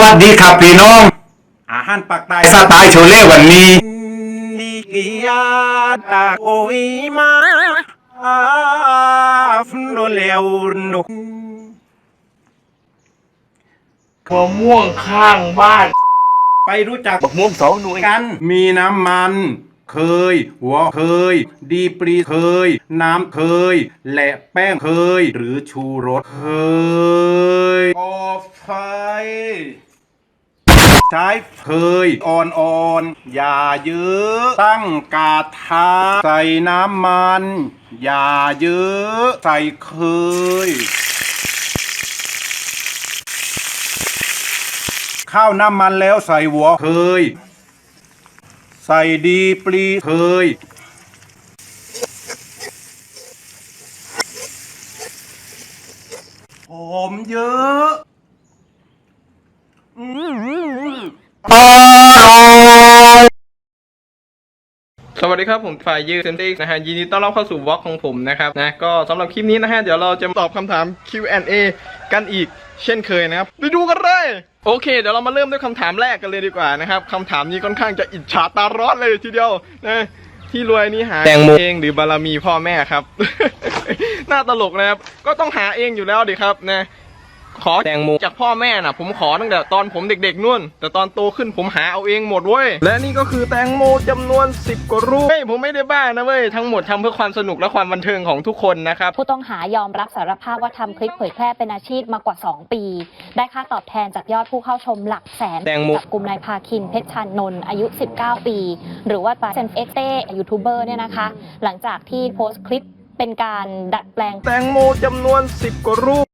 วัสดีครับพี่น้อง อาหารปากใต้สไตล์โชเล่วันนี้ลิกิยาตาโอยมาอาฟโนเลวโนมะม่วงข้างบ้าน ไปรู้จักมะม่วงสองหน่วยกัน มีน้ำมัน เคยหัวเคย ดีปรีเคย น้ำเคย และแป้งเคย หรือชูรสเคยก่อไฟใช้เคยอ่อนๆอย่าเยอะตั้งกาทะใส่น้ำมัน อย่าเยอะใส่เคย ข้าวน้ำมันแล้วใส่หัวเคย ใส่ดีปลีเคยหอมเยอะอืมอร่อยสวัสดีครับ ผมฝ่ายยืนเซนติกนะฮะยินดีต้อนรับเข้าสู่วอล์กของผมนะครับนะก็สำหรับคลิปนี้นะฮะ เดี๋ยวเราจะตอบคำถาม Q&A กันอีกเช่นเคยนะครับ ไปดูกันเลย โอเค เดี๋ยวเรามาเริ่มด้วยคำถามแรกกันเลยดีกว่านะครับคำถามนี้ค่อนข้างจะอิจฉาตาร้อนเลยทีเดียวนะที่รวยนี่หาแตงโมเองหรือบารมีพ่อแม่ครับ น่าตลกนะครับ ก็ต้องหาเองอยู่แล้วดิครับนะ ขอแตงโมจากพ่อแม่น่ะ ผมขอตั้งแต่ตอนผมเด็กๆนู่น แต่ตอนโตขึ้นผมหาเอาเองหมดเว้ย และนี่ก็คือแตงโมจำนวน 10 กว่ารูปเฮ้ยผมไม่ได้บ้านะเว้ย ทั้งหมดทำเพื่อความสนุกและความบันเทิงของทุกคนนะครับ ผู้ต้องหายอมรับสารภาพว่าทำคลิปเผยแพร่เป็นอาชีพมากว่า 2 ปี ได้ค่าตอบแทนจากยอดผู้เข้าชมหลักแสนแตงโมจับกลุ่มนายพาคินเพชรชานนท์อายุ 19 ปี หรือว่าปาเซนเอ็กเต้ยูทูบเบอร์เนี่ยนะคะ หลังจากที่โพสต์คลิปเป็นการดัดแปลง แตงโมจำนวน 10 กว่ารูป